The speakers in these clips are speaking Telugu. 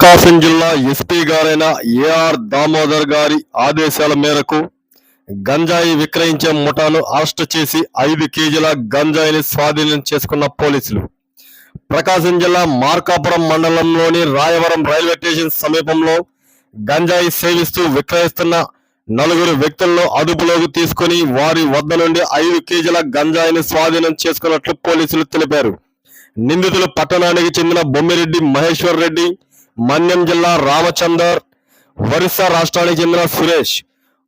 ప్రకాశం జిల్లా ఎస్పీ గారైన ఏఆర్ దామోదర్ గారి ఆదేశాల మేరకు గంజాయి విక్రయించే ముఠాను అరెస్టు చేసి ఐదు కేజీల గంజాయిని స్వాధీనం చేసుకున్న పోలీసులు. ప్రకాశం జిల్లా మార్కాపురం మండలంలోని రాయవరం రైల్వే స్టేషన్ సమీపంలో గంజాయి సేవిస్తూ విక్రయిస్తున్న నలుగురు వ్యక్తులను అదుపులోకి తీసుకుని వారి వద్ద నుండి ఐదు కేజీల గంజాయిని స్వాధీనం చేసుకున్నట్లు పోలీసులు తెలిపారు. నిందితులు పట్టణానికి చెందిన బొమ్మిరెడ్డి మహేశ్వర్ రెడ్డి మన్యం జిల్లా రామచందర్ ఒరిస్సా రాష్ట్రానికి చెందిన సురేష్.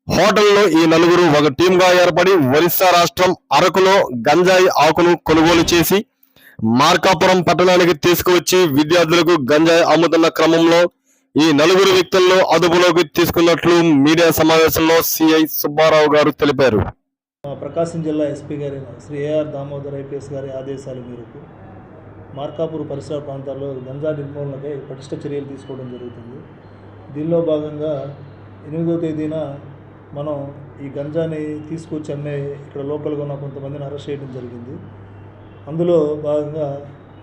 హోటల్లో ఈ నలుగురు ఒక టీంగా ఏర్పడి ఒరిస్సా రాష్ట్రం అరకులో గంజాయి ఆకును కొనుగోలు చేసి మార్కాపురం పట్టణానికి తీసుకువచ్చి విద్యార్థులకు గంజాయి అమ్ముతున్న క్రమంలో ఈ నలుగురు వ్యక్తులను అదుపులోకి తీసుకున్నట్లు మీడియా సమావేశంలో సిఐ సుబ్బారావు గారు తెలిపారు. ప్రకాశం జిల్లా ఎస్పీ గారి శ్రీ ఏఆర్ దామోదర్ ఐపీఎస్ గారి ఆదేశాల మేరకు మార్కాపూర్ పరిసర ప్రాంతాల్లో గంజా నిర్మూలనకై పటిష్ట చర్యలు తీసుకోవడం జరుగుతుంది. దీనిలో భాగంగా ఎనిమిదో తేదీన మనం ఈ గంజాని తీసుకొచ్చి అమ్మే ఇక్కడ లోకల్గా ఉన్న కొంతమందిని అరెస్ట్ చేయడం జరిగింది. అందులో భాగంగా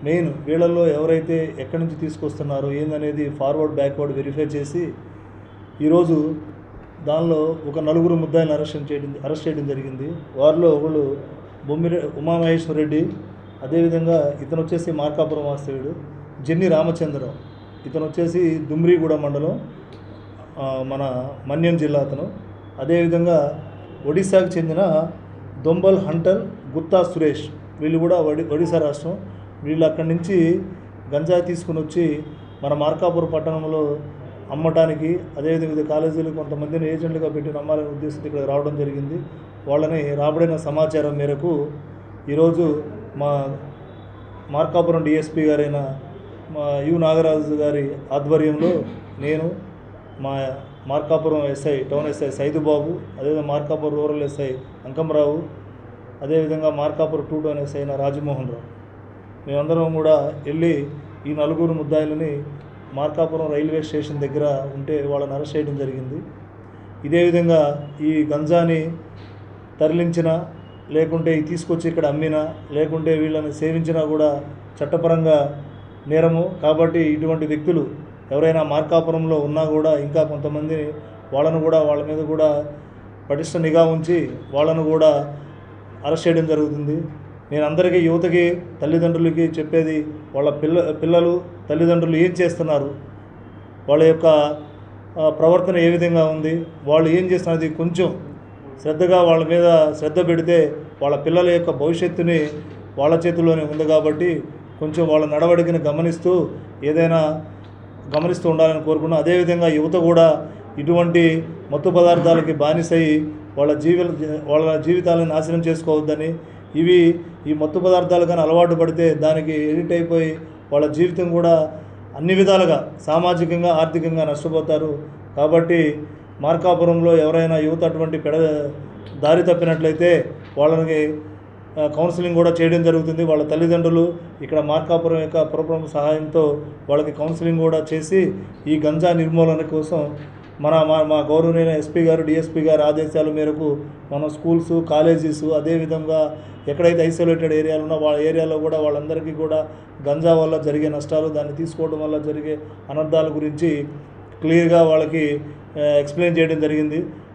మెయిన్ వీళ్ళల్లో ఎవరైతే ఎక్కడి నుంచి తీసుకొస్తున్నారో ఏందనేది ఫార్వర్డ్ బ్యాక్వర్డ్ వెరిఫై చేసి ఈరోజు దానిలో ఒక నలుగురు ముద్దాయిలను అరెస్ట్ చేయడం అరెస్ట్ చేయడం జరిగింది. వారిలో ఒకళ్ళు బొమ్మిరే ఉమామహేశ్వర రెడ్డి అదేవిధంగా ఇతను వచ్చేసి మార్కాపురం వాస్తవ్యుడు జెన్ని రామచంద్రరావు. ఇతను వచ్చేసి దుమ్రిగూడ మండలం మన మన్యం జిల్లా అతను. అదేవిధంగా ఒడిశాకు చెందిన దొంబల్ హంటర్ గుత్తా సురేష్. వీళ్ళు కూడా ఒడి ఒడిశా రాష్ట్రం. వీళ్ళు అక్కడి నుంచి గంజాయి తీసుకుని వచ్చి మన మార్కాపురం పట్టణంలో అమ్మటానికి అదేవిధంగా వివిధ కాలేజీలు కొంతమందిని ఏజెంట్లుగా పెట్టి నమ్మాలనే ఉద్దేశంతో ఇక్కడ రావడం జరిగింది. వాళ్ళని రాబడిన సమాచారం మేరకు ఈరోజు మా మార్కాపురం డిఎస్పి గారైన మా యు నాగరాజు గారి ఆధ్వర్యంలో నేను మా Markapuram SI town SI Saidubabu అదేవిధంగా మార్కాపురం రూరల్ ఎస్ఐ అంకంరావు అదేవిధంగా మార్కాపురం టూ టౌన్ ఎస్ఐ అయిన రాజమోహన్ రావు. మేమందరం కూడా వెళ్ళి ఈ నలుగురు ముద్దాయిలని మార్కాపురం రైల్వే స్టేషన్ దగ్గర ఉంటే వాళ్ళని అరెస్ట్ చేయడం జరిగింది. ఇదే విధంగా ఈ గంజాని తరలించిన లేకుంటే తీసుకొచ్చి ఇక్కడ అమ్మినా లేకుంటే వీళ్ళని సేవించినా కూడా చట్టపరంగా నేరము. కాబట్టి ఇటువంటి వ్యక్తులు ఎవరైనా మార్కాపురంలో ఉన్నా కూడా ఇంకా కొంతమంది వాళ్ళను కూడా వాళ్ళ మీద కూడా పటిష్ట నిఘా ఉంచి వాళ్ళను కూడా అరెస్ట్ చేయడం జరుగుతుంది. నేను అందరికీ యువతకి తల్లిదండ్రులకి చెప్పేది వాళ్ళ పిల్ల పిల్లలు తల్లిదండ్రులు ఏం చేస్తున్నారు? వాళ్ళ యొక్క ప్రవర్తన ఏ విధంగా ఉంది? వాళ్ళు ఏం చేస్తున్నది కొంచెం శ్రద్ధగా వాళ్ళ మీద శ్రద్ధ పెడితే వాళ్ళ పిల్లల యొక్క భవిష్యత్తుని వాళ్ళ చేతుల్లోనే ఉంది కాబట్టి కొంచెం వాళ్ళ నడవడికని గమనిస్తూ ఏదైనా గమనిస్తూ ఉండాలని కోరుకున్నాను అదేవిధంగా యువత కూడా ఇటువంటి మత్తు పదార్థాలకి బానిసై వాళ్ళ జీవి వాళ్ళ జీవితాలను నాశనం చేసుకోవద్దని ఇవి ఈ మత్తు పదార్థాలు కానీ అలవాటు పడితే దానికి ఎడిట్ అయిపోయి వాళ్ళ జీవితం కూడా అన్ని విధాలుగా సామాజికంగా ఆర్థికంగా నష్టపోతారు. కాబట్టి మార్కాపురంలో ఎవరైనా యువత అటువంటి పెడ దారి తప్పినట్లయితే వాళ్ళకి కౌన్సిలింగ్ కూడా చేయడం జరుగుతుంది. వాళ్ళ తల్లిదండ్రులు ఇక్కడ మార్కాపురం యొక్క పురప్రముఖ సహాయంతో వాళ్ళకి కౌన్సిలింగ్ కూడా చేసి ఈ గంజా నిర్మూలన కోసం మన మా మా గౌరవనీయ ఎస్పీ గారు డిఎస్పీ గారు ఆదేశాల మేరకు మన స్కూల్స్ కాలేజెస్ అదేవిధంగా ఎక్కడైతే ఐసోలేటెడ్ ఏరియాలు ఉన్నా వాళ్ళ ఏరియాలో కూడా వాళ్ళందరికీ కూడా గంజా వల్ల జరిగే నష్టాలు దాన్ని తీసుకోవడం వల్ల జరిగే అనర్థాల గురించి క్లియర్గా వాళ్ళకి ఎక్స్ప్లెయిన్ చేయడం జరిగింది.